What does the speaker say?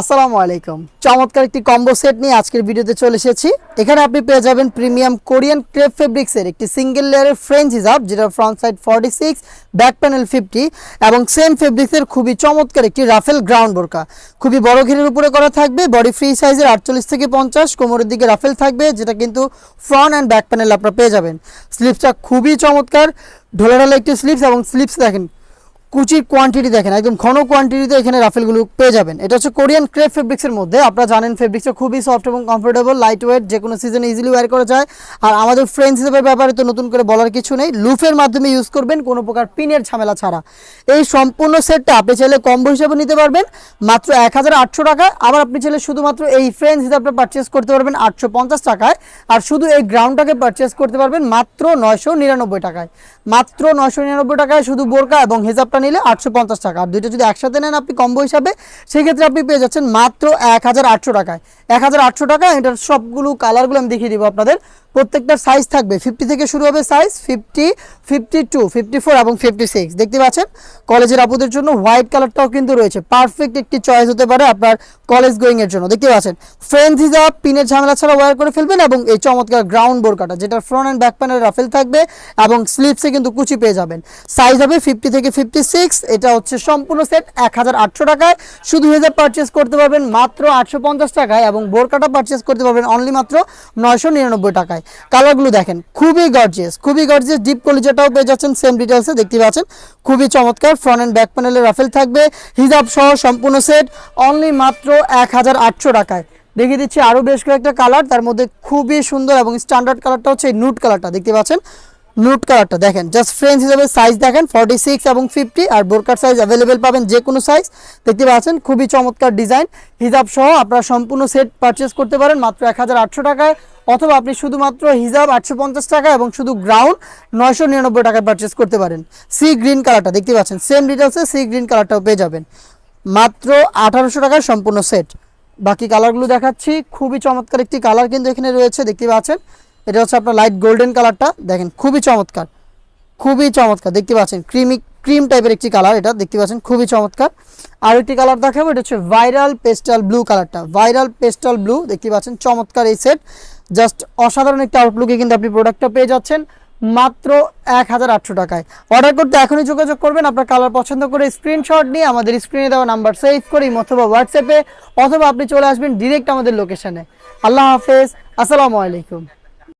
আসসালামু আলাইকুম। চমৎকার একটি কম্বো সেট নিয়ে আজকের ভিডিওতে চলে এসেছি। এখানে আপনি পেয়ে যাবেন প্রিমিয়াম কোরিয়ান ক্রেপ ফেব্রিক্সের একটি সিঙ্গেল লেয়ারের ফ্রেঞ্চ হিসাব যেটা front side forty six back panel fifty এবং সেম ফেব্রিক্সের খুবই চমৎকার একটি রাফেল গ্রাউন্ড বোরকা। খুবই বড় ঘিরের উপরে করা থাকবে বডি ফ্রি সাইজের আটচল্লিশ থেকে পঞ্চাশ, কোমরের দিকে রাফেল থাকবে, যেটা কিন্তু ফ্রন্ট অ্যান্ড ব্যাক প্যানেল আপনারা পেয়ে যাবেন। স্লিপসটা খুবই চমৎকার ঢোলা ঢালা একটি স্লিপস এবং স্লিপস দেখেন কুচির কোয়ান্টিটি দেখেন, একদম ঘন কোয়ান্টিটিতে এখানে রাফেলগুলো পেয়ে যাবেন। এটা হচ্ছে কোরিয়ান ক্রেপ ফেব্রিক্সের মধ্যে। আপনারা জানেন ফেব্রিক্সটা খুবই সফট এবং কমফোর্টেবল লাইট ওয়েট যে কোনো সিজনে ইজিলি ওয়্যার করা যায়। আর আমাদের ফ্রেন্ডস হিসেবে ব্যাপারে তো নতুন করে বলার কিছু নেই। লুফের মাধ্যমে ইউজ করবেন, কোনো প্রকার পিনের ঝামেলা ছাড়া। এই সম্পূর্ণ সেটটা আপনি চাইলে কম্বো হিসেবে নিতে পারবেন। মাত্র এক হাজার আটশো টাকা আবার আপনি চাইলে শুধুমাত্র এই ফ্রেন্ডস হিসাবে পারচেস করতে পারবেন আটশো পঞ্চাশ টাকায়। আর শুধু এই গ্রাউন্ডটাকে পারচেস করতে পারবেন মাত্র নয়শো নিরানব্বই টাকায়। মাত্র নয়শো নিরানব্বই টাকায় শুধু বোরকা এবং হিসাবটা নিলে আটশো পঞ্চাশ টাকা। আর দুইটা যদি একসাথে নেন আপনি কম্বো হিসাবে, সেক্ষেত্রে আপনি পেয়ে যাচ্ছেন মাত্র এক হাজার আটশো টাকায়। এক হাজার আটশো টাকা, এটার সবগুলো কালারগুলো আমি দেখিয়ে দিব আপনাদের। প্রত্যেকটার সাইজ থাকবে। ফিফটি থেকে শুরু হবে size fifty fifty two fifty four এবং ফিফটি সিক্স দেখতে পাচ্ছেন? কলেজের আপুদের জন্য হোয়াইট কালারটাও কিন্তু রয়েছে। পারফেক্ট একটি চয়েস হতে পারে আপনার কলেজ গোয়িং এর জন্য। দেখতে পাচ্ছেন? ফ্রেন্ড হিসাব পিনের ঝামেলা ছাড়া ওয়্যার করে ফেলবেন এবং এই চমৎকার গ্রাউন্ড বোরকাটা যেটা ফ্রন্ট অ্যান্ড ব্যাক প্যানের রাফেল থাকবে এবং স্লিপসে কিন্তু কুচি পেয়ে যাবেন। সাইজ হবে ফিফটি থেকে ফিফটি সিক্স এটা হচ্ছে সম্পূর্ণ সেট এক হাজার আটশো টাকায়। শুধু হেজাব পারচেস করতে পারবেন মাত্র আটশো পঞ্চাশ টাকায় এবং বোরকাটা পারচেস করতে পারবেন অনলি মাত্র নয়শো নিরানব্বই টাকায়। কালারগুলো দেখেন, খুবই গর্জিয়াস খুবই গর্জিয়াস ডিপ যেটাও পেয়ে যাচ্ছেন সেম ডিটেলসে দেখতে পাচ্ছেন। খুবই চমৎকার ফ্রন্ট অ্যান্ড ব্যাক প্যানেলে রাফেল থাকবে হিজাব সহ সম্পূর্ণ সেট অনলি মাত্র এক হাজার আটশো টাকায়। দেখিয়ে দিচ্ছি আরও বেশ কয়েকটা কালার তার মধ্যে খুবই সুন্দর এবং স্ট্যান্ডার্ড কালারটা হচ্ছে নুট কালারটা দেখতে পাচ্ছেন? নুট কালারটা দেখেন জাস্ট ফ্রেন্স হিসাবে সাইজ দেখেন ফর্টি সিক্স এবং ফিফটি আর বোরকার সাইজ অ্যাভেলেবেল পাবেন যে কোনো সাইজ দেখতে পাচ্ছেন, খুবই চমৎকার ডিজাইন হিজাব সহ আপনারা সম্পূর্ণ সেট পারচেস করতে পারেন মাত্র এক হাজার আটশো টাকায়, অথবা আপনি শুধুমাত্র হিজাব আটশো পঞ্চাশ টাকা এবং শুধু গ্রাউন্ড নয়শো নিরানব্বই টাকায় পারচেস করতে পারেন। সি গ্রিন কালারটা দেখতে পাচ্ছেন সেম ডিটেলসে সি গ্রিন কালারটাও পেয়ে যাবেন। মাত্র আঠারোশো টাকায় সম্পূর্ণ সেট বাকি কালারগুলো দেখাচ্ছি, খুবই চমৎকার একটি কালার কিন্তু এখানে রয়েছে, দেখতে পাচ্ছেন। এটা হচ্ছে আপনার লাইট গোল্ডেন কালারটা দেখেন, খুবই চমৎকার। খুবই চমৎকার। দেখতে পাচ্ছেন ক্রিমি ক্রিম টাইপের একটি কালার এটা। দেখতে পাচ্ছেন, খুবই চমৎকার। আর একটি কালার দেখাবো, এটা হচ্ছে ভাইরাল পেস্টাল ব্লু কালারটা ভাইরাল পেস্টাল ব্লু দেখতে পাচ্ছেন, চমৎকার এই সেট জাস্ট অসাধারণ একটা আউটলুকে কিন্তু আপনি প্রোডাক্টটা পেয়ে যাচ্ছেন, মাত্র এক হাজার আটশো টাকায়। অর্ডার করতে এখনই যোগাযোগ করবেন, আপনার কালার পছন্দ করে স্ক্রিনশট নিয়ে আমাদের স্ক্রিনে দেওয়া নাম্বার সেভ করি অথবা হোয়াটসঅ্যাপে অথবা আপনি চলে আসবেন ডিরেক্ট আমাদের লোকেশনে আল্লাহ হাফেজ, আসসালামু আলাইকুম।